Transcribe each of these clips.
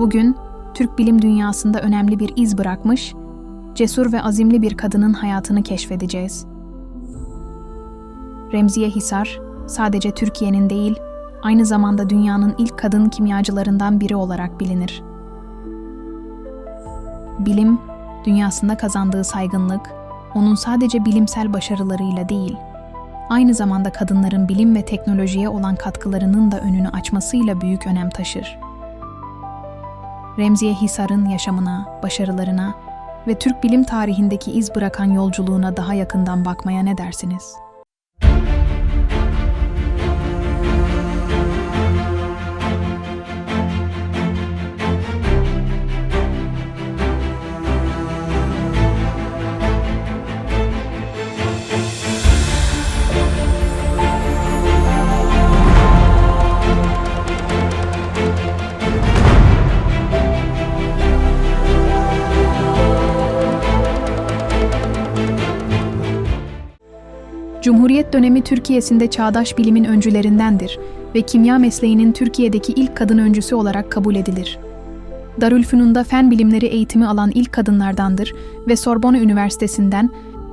Bugün Türk bilim dünyasında önemli bir iz bırakmış, cesur ve azimli bir kadının hayatını keşfedeceğiz. Remziye Hisar, sadece Türkiye'nin değil, aynı zamanda dünyanın ilk kadın kimyacılarından biri olarak bilinir. Bilim, dünyasında kazandığı saygınlık, onun sadece bilimsel başarılarıyla değil, aynı zamanda kadınların bilim ve teknolojiye olan katkılarının da önünü açmasıyla büyük önem taşır. Remziye Hisar'ın yaşamına, başarılarına ve Türk bilim tarihindeki iz bırakan yolculuğuna daha yakından bakmaya ne dersiniz? Cumhuriyet dönemi Türkiye'sinde çağdaş bilimin öncülerindendir ve kimya mesleğinin Türkiye'deki ilk kadın öncüsü olarak kabul edilir. Darülfünun'da fen bilimleri eğitimi alan ilk kadınlardandır ve Sorbonne Üniversitesi'nden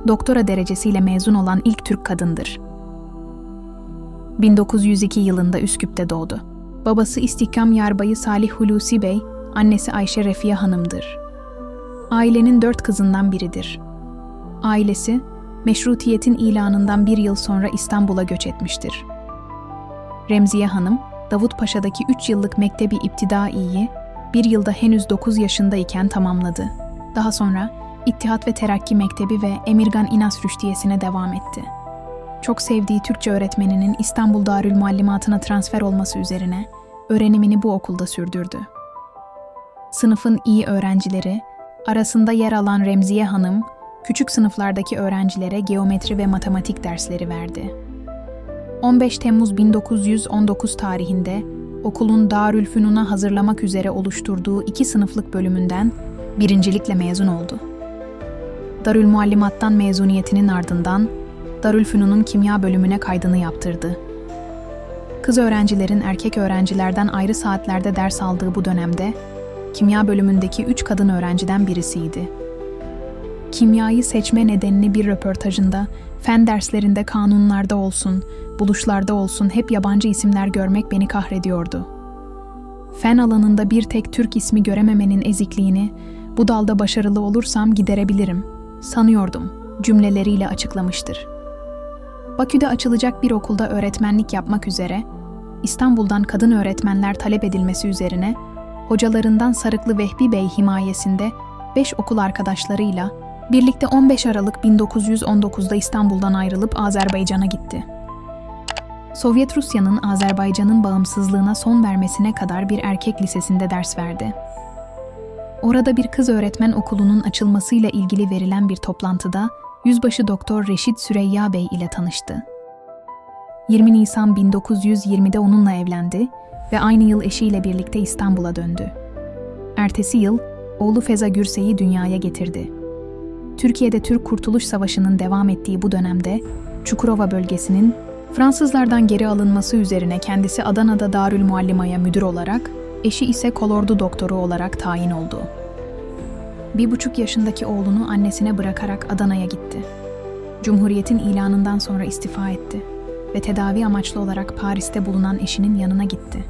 doktora derecesiyle mezun olan ilk Türk kadındır. 1902 yılında Üsküp'te doğdu. Babası İstihkam Yarbayı Salih Hulusi Bey, annesi Ayşe Refiye Hanım'dır. Ailenin dört kızından biridir. Ailesi, meşrutiyetin ilanından bir yıl sonra İstanbul'a göç etmiştir. Remziye Hanım, Davut Paşa'daki 3 yıllık mektebi iptidaiyi bir yılda henüz 9 yaşındayken tamamladı. Daha sonra İttihat ve Terakki Mektebi ve Emirgan İnas Rüştiyesi'ne devam etti. Çok sevdiği Türkçe öğretmeninin İstanbul Darül Muallimatı'na transfer olması üzerine öğrenimini bu okulda sürdürdü. Sınıfın iyi öğrencileri, arasında yer alan Remziye Hanım, küçük sınıflardaki öğrencilere geometri ve matematik dersleri verdi. 15 Temmuz 1919 tarihinde okulun Darülfünun'a hazırlamak üzere oluşturduğu iki sınıflık bölümünden birincilikle mezun oldu. Darül Muallimat'tan mezuniyetinin ardından Darülfünun'un kimya bölümüne kaydını yaptırdı. Kız öğrencilerin erkek öğrencilerden ayrı saatlerde ders aldığı bu dönemde kimya bölümündeki üç kadın öğrenciden birisiydi kimyayı seçme nedenini bir röportajında, fen derslerinde kanunlarda olsun, buluşlarda olsun hep yabancı isimler görmek beni kahrediyordu. Fen alanında bir tek Türk ismi görememenin ezikliğini, bu dalda başarılı olursam giderebilirim, sanıyordum, cümleleriyle açıklamıştır. Bakü'de açılacak bir okulda öğretmenlik yapmak üzere, İstanbul'dan kadın öğretmenler talep edilmesi üzerine, hocalarından Sarıklı Vehbi Bey himayesinde beş okul arkadaşlarıyla Birlikte 15 Aralık 1919'da İstanbul'dan ayrılıp Azerbaycan'a gitti. Sovyet Rusya'nın Azerbaycan'ın bağımsızlığına son vermesine kadar bir erkek lisesinde ders verdi. Orada bir kız öğretmen okulunun açılmasıyla ilgili verilen bir toplantıda Yüzbaşı Doktor Reşit Süreyya Bey ile tanıştı. 20 Nisan 1920'de onunla evlendi ve aynı yıl eşiyle birlikte İstanbul'a döndü. Ertesi yıl oğlu Feza Gürsey'i dünyaya getirdi. Türkiye'de Türk Kurtuluş Savaşı'nın devam ettiği bu dönemde Çukurova bölgesinin Fransızlardan geri alınması üzerine kendisi Adana'da Darül Muallima'ya müdür olarak, eşi ise kolordu doktoru olarak tayin oldu. Bir buçuk yaşındaki oğlunu annesine bırakarak Adana'ya gitti. Cumhuriyetin ilanından sonra istifa etti ve tedavi amaçlı olarak Paris'te bulunan eşinin yanına gitti.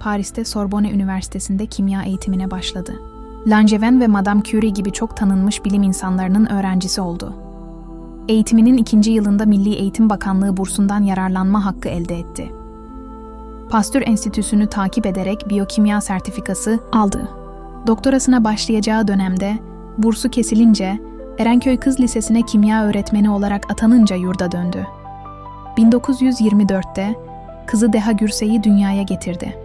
Paris'te Sorbonne Üniversitesi'nde kimya eğitimine başladı. Langevin ve Madame Curie gibi çok tanınmış bilim insanlarının öğrencisi oldu. Eğitiminin ikinci yılında Milli Eğitim Bakanlığı bursundan yararlanma hakkı elde etti. Pasteur Enstitüsü'nü takip ederek biyokimya sertifikası aldı. Doktorasına başlayacağı dönemde bursu kesilince Erenköy Kız Lisesi'ne kimya öğretmeni olarak atanınca yurda döndü. 1924'te kızı Deha Gürsey'i dünyaya getirdi.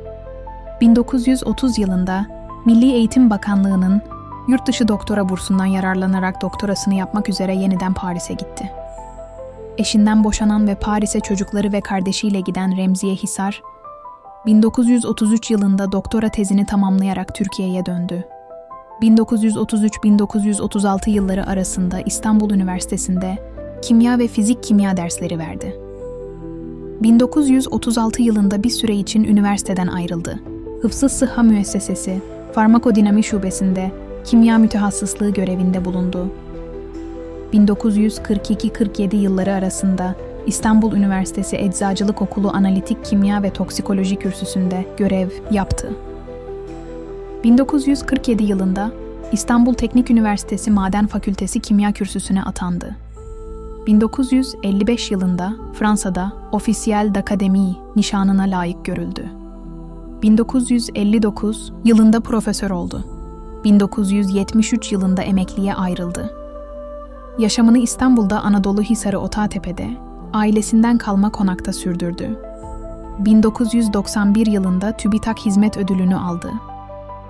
1930 yılında Milli Eğitim Bakanlığı'nın yurt dışı doktora bursundan yararlanarak doktorasını yapmak üzere yeniden Paris'e gitti. Eşinden boşanan ve Paris'e çocukları ve kardeşiyle giden Remziye Hisar, 1933 yılında doktora tezini tamamlayarak Türkiye'ye döndü. 1933-1936 yılları arasında İstanbul Üniversitesi'nde kimya ve fizik kimya dersleri verdi. 1936 yılında bir süre için üniversiteden ayrıldı. Hıfzı Sıhha Müessesesi, farmakodinami şubesinde kimya mütehassıslığı görevinde bulundu. 1942-47 yılları arasında İstanbul Üniversitesi Eczacılık Okulu Analitik Kimya ve Toksikoloji Kürsüsü'nde görev yaptı. 1947 yılında İstanbul Teknik Üniversitesi Maden Fakültesi Kimya Kürsüsü'ne atandı. 1955 yılında Fransa'da Officiel d'Académie nişanına layık görüldü. 1959 yılında profesör oldu. 1973 yılında emekliye ayrıldı. Yaşamını İstanbul'da Anadolu Hisarı Otağtepe'de, ailesinden kalma konakta sürdürdü. 1991 yılında TÜBİTAK Hizmet Ödülünü aldı.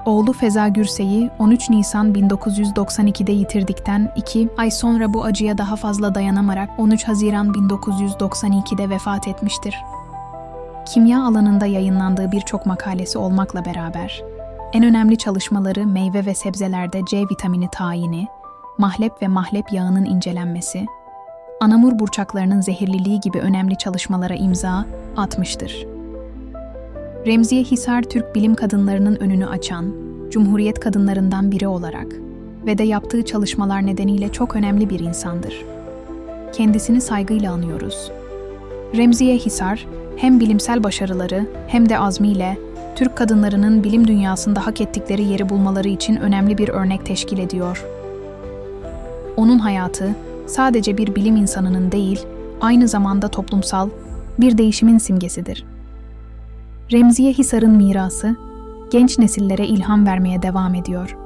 Oğlu Feza Gürsey'i 13 Nisan 1992'de yitirdikten 2 ay sonra bu acıya daha fazla dayanamarak 13 Haziran 1992'de vefat etmiştir. Kimya alanında yayınlandığı birçok makalesi olmakla beraber, en önemli çalışmaları meyve ve sebzelerde C vitamini tayini, mahlep ve mahlep yağının incelenmesi, anamur burçaklarının zehirliliği gibi önemli çalışmalara imza atmıştır. Remziye Hisar Türk bilim kadınlarının önünü açan, Cumhuriyet kadınlarından biri olarak ve de yaptığı çalışmalar nedeniyle çok önemli bir insandır. Kendisini saygıyla anıyoruz. Remziye Hisar, hem bilimsel başarıları hem de azmiyle Türk kadınlarının bilim dünyasında hak ettikleri yeri bulmaları için önemli bir örnek teşkil ediyor. Onun hayatı sadece bir bilim insanının değil, aynı zamanda toplumsal bir değişimin simgesidir. Remziye Hisar'ın mirası genç nesillere ilham vermeye devam ediyor.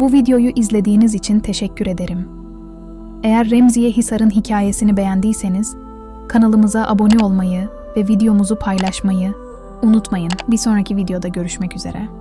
Bu videoyu izlediğiniz için teşekkür ederim. Eğer Remziye Hisar'ın hikayesini beğendiyseniz kanalımıza abone olmayı ve videomuzu paylaşmayı unutmayın. Bir sonraki videoda görüşmek üzere.